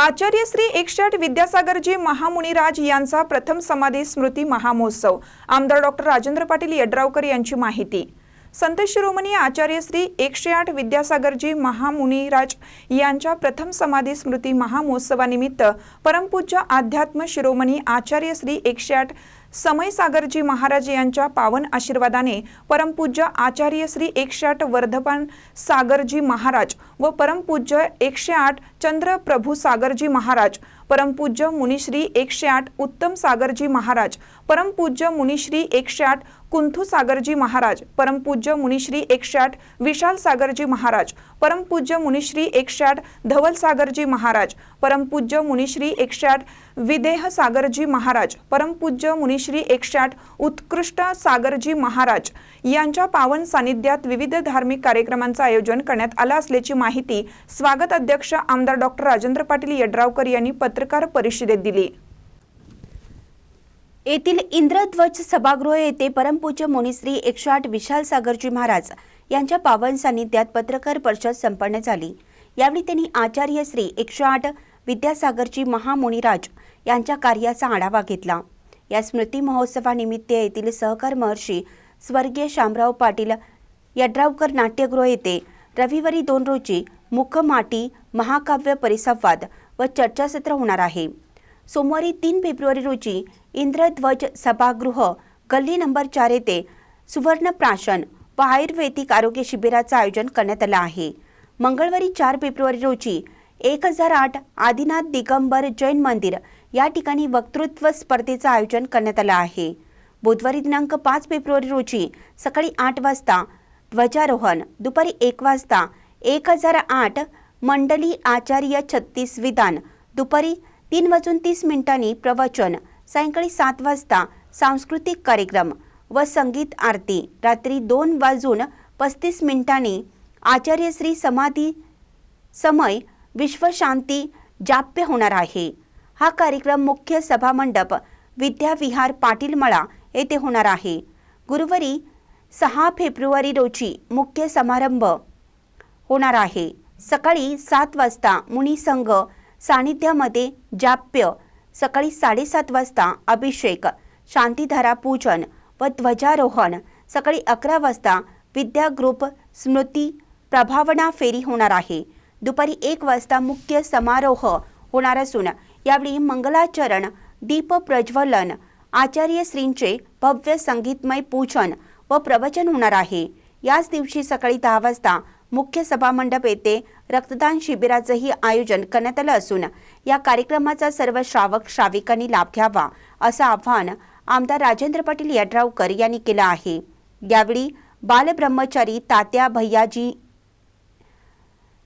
आचार्य श्री एकशे विद्यासागरजी महामुनिराज यांचा प्रथम समाधी स्मृती महामहोत्सव. आमदार डॉक्टर राजेंद्र पाटील यड्रावकर यांची माहिती. संत शिरोमणी आचार्य श्री एकशे आठ विद्यासागरजी महामुनिराज यांच्या प्रथम समाधी स्मृती महामहोत्सवानिमित्त परमपूज्य आध्यात्म शिरोमणी आचार्य श्री एकशे आठ समय सागरजी महाराज यांच्या पावन आशीर्वादाने परमपूज्य आचार्य श्री एकशे आठ वर्धपान सागरजी महाराज व परमपूज्य एकशे आठ चंद्रप्रभू सागरजी महाराज परमपूज्य मुनिश्री एकशे आठ उत्तम सागरजी महाराज परमपूज्य मुनिश्री एकशे आठ कुंथू सागरजी महाराज परमपूज्य मुनिश्री एकशे आठ विशाल सागरजी महाराज परमपूज्य मुनिश्री एकशे आठ धवल सागरजी महाराज परमपूज्य मुनिश्री एकशे आठ विदेह सागरजी महाराज परमपूज्य मुनिश्री एकशे आठ उत्कृष्ट सागरजी महाराज. यांच्या पावन सानिध्यात विविध धार्मिक कार्यक्रमांचं आयोजन करण्यात आलं असल्याची माहिती स्वागत अध्यक्ष आमदार डॉक्टर राजेंद्र पाटील यड्रावकर यांनी पत्र पत्रकार परिषदेत दिली. येथील इंद्रध्वज सभागृह येथे परमपूज्य मुनिश्री एकशे आठ विशाल सागरजी महाराज यांच्या पावन सानिध्यात पत्रकार परिषद संपन्न झाली. यावेळी त्यांनी आचार्य श्री एकशे आठ विद्यासागरजी महामुनिराज यांच्या कार्याचा आढावा घेतला. या स्मृती महोत्सवानिमित्त येथील सहकार महर्षी स्वर्गीय शामराव पाटील यड्रावकर नाट्यगृह येथे रविवारी दोन रोजी मुखमाटी महाकाव्य परिसंवाद व चर्चासत्र होणार आहे. सोमवारी तीन फेब्रुवारी रोजी इंद्रध्वज सभागृह गल्ली नंबर चार येथे सुवर्ण प्राशन व आयुर्वेदिक आरोग्य शिबिराचं आयोजन करण्यात आलं आहे. मंगळवारी चार फेब्रुवारी रोजी एक हजार आठ आदिनाथ दिगंबर जैन मंदिर या ठिकाणी वक्तृत्व स्पर्धेचं आयोजन करण्यात आलं आहे. बुधवारी दिनांक पाच फेब्रुवारी रोजी सकाळी आठ वाजता ध्वजारोहण दुपारी एक वाजता एक हजार आठ मंडली आचार्य छत्तीस विधान. दुपारी तीन वाजून तीस मिनिटांनी प्रवचन. सायंकाळी सात वाजता सांस्कृतिक कार्यक्रम व संगीत आरती. रात्री दोन वाजून पस्तीस मिनिटांनी आचार्य श्री समाधी समय विश्वशांती जाप्य होणार आहे. हा कार्यक्रम मुख्य सभामंडप विद्याविहार पाटील मळा येथे होणार आहे. गुरुवारी सहा फेब्रुवारी रोजी मुख्य समारंभ होणार आहे. सकाळी सात वाजता मुनी संघ सानिध्यामध्ये जाप्य. सकाळी साडेसात वाजता अभिषेक शांतीधारा पूजन व ध्वजारोहण. सकाळी अकरा वाजता विद्या ग्रुप स्मृती प्रभावना फेरी होणार आहे. दुपारी एक वाजता मुख्य समारोह होणार असून यावेळी मंगलाचरण दीप प्रज्वलन आचार्य श्रींचे भव्य संगीतमय पूजन व प्रवचन होणार आहे. याच दिवशी सकाळी दहा वाजता मुख्य सभामंडप येथे रक्तदान शिबिराचंही आयोजन करण्यात आलं असून या कार्यक्रमाचा सर्व श्रावक श्राविकांनी लाभ घ्यावा असं आवाहन आमदार राजेंद्र पाटील यड्रावकर यांनी केलं आहे. यावेळी बालब्रह्मचारी तात्या भैयाजी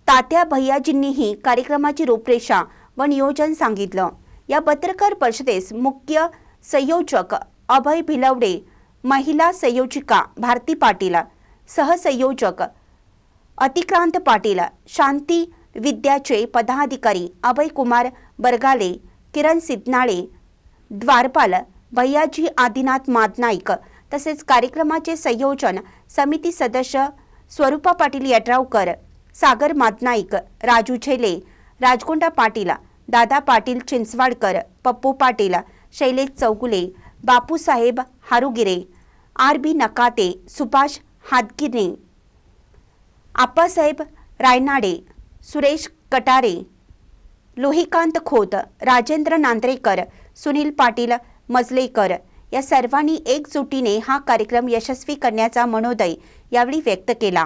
तात्या भैयाजींनीही कार्यक्रमाची रूपरेषा व नियोजन सांगितलं. या पत्रकार परिषदेस मुख्य संयोजक अभय भिलवडे महिला संयोजिका भारती पाटील सहसंयोजक अतिक्रांत पाटील शांती विद्याचे पदाधिकारी अभय कुमार बरगाले किरण सिद्धनाळे द्वारपाल भैयाजी आदिनाथ मादनाईक तसेच कार्यक्रमाचे संयोजन समिती सदस्य स्वरूपा पाटील यड्रावकर सागर मादनाईक राजू झेले राजकोंडा पाटील दादा पाटील चिंचवाडकर पप्पू पाटील शैलेश चौगुले बापूसाहेब हारुगिरे आर बी नकाते सुभाष हातगिरे आप्पासाहेब रायनाडे सुरेश कटारे लोहिकांत खोत राजेंद्र नांद्रेकर सुनील पाटील मजलेकर या सर्वांनी एकजुटीने हा कार्यक्रम यशस्वी करण्याचा मनोदय यावेळी व्यक्त केला.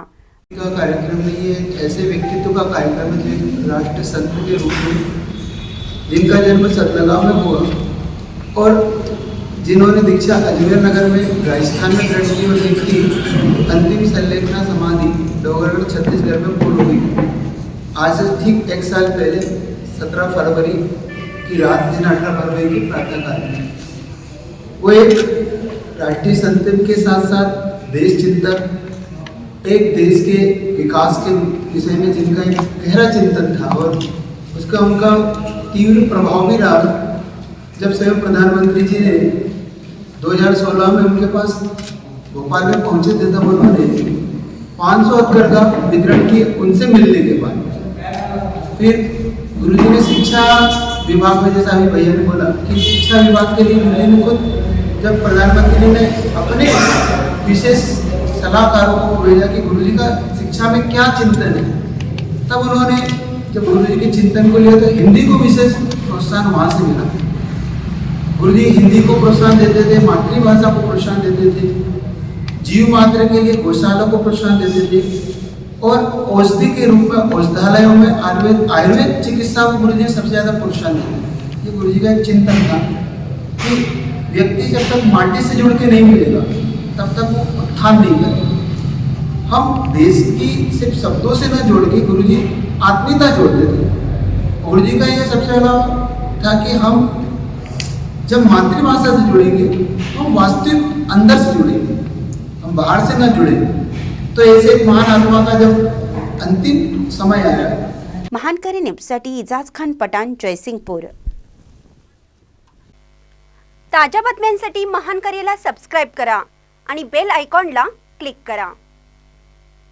का कार्यक्रम नहीं है ऐसे व्यक्तित्व का कार्यक्रम है राष्ट्र संत के रूप में जिनका जन्म सतलगांव में हुआ और जिन्होंने दीक्षा अजमेर नगर में राजस्थान में ग्रहण की और जिनकी अंतिम संलेखना समाधि डोगरगढ़ छत्तीसगढ़ में पूर्ण हुई। आज से ठीक एक साल पहले, सत्रह फरवरी की रात दिन अठारह फरवरी की प्रातःकाल वो एक राष्ट्रीय संत के साथ साथ देश चिंतक एक देश के विकास के विषय में जिनका एक गहरा चिंतन था और उसका उनका तीव्र प्रभाव भी रहा। जब स्वयं प्रधानमंत्री जी ने 2016 में उनके पास भोपाल में पहुँचे थे, तब उन्होंने 500 एकड़ का वितरण किए उनसे मिलने के बाद। फिर गुरु जी ने शिक्षा विभाग में, जैसा अभी भैया ने बोला कि शिक्षा विभाग के लिए गुरु ने खुद जब प्रधानमंत्री ने अपने विशेष सलाहकारों को भेजा कि गुरु जी का शिक्षा में क्या चिंतन है, तब उन्होंने जब गुरु जी के चिंतन को लिया तो हिंदी को विशेष प्रोत्साहन वहाँ से मिला। गुरु जी हिंदी को प्रोत्साहन देते थे, मातृभाषा को प्रोत्साहन देते थे, जीव मात्र के लिए गौशाला को प्रोत्साहन देते थे, और औषधि के रूप में, औषधालयों में आयुर्वेद आयुर्वेद चिकित्सा को गुरु जी सबसे ज़्यादा प्रोत्साहन देते ये गुरु जी का एक चिंतन था कि व्यक्ति जब तक माटी से जुड़ के नहीं मिलेगा, तब तक वो उत्थान नहीं करेगा। हम देश की सिर्फ़ शब्दों से न जोड़ के गुरु जी आत्मीयता जोड़ते थे। गुरु जी का ये सबसे बड़ा था कि हम जब मातृभाषा से जुड़ेंगे तो हम वास्तविक अंदर से जुड़ेंगे हम बाहर से ना जुड़ेंगे तो ऐसे एक महान आत्मा का जब अंतिम समय आया। महानकरी न्यूजसाठी इजाज खान पठाण जयसिंगपूर। ताज्या बातम्यांसाठी महानकरीला सबस्क्राईब करा आणि बेल आयकॉनला क्लिक करा.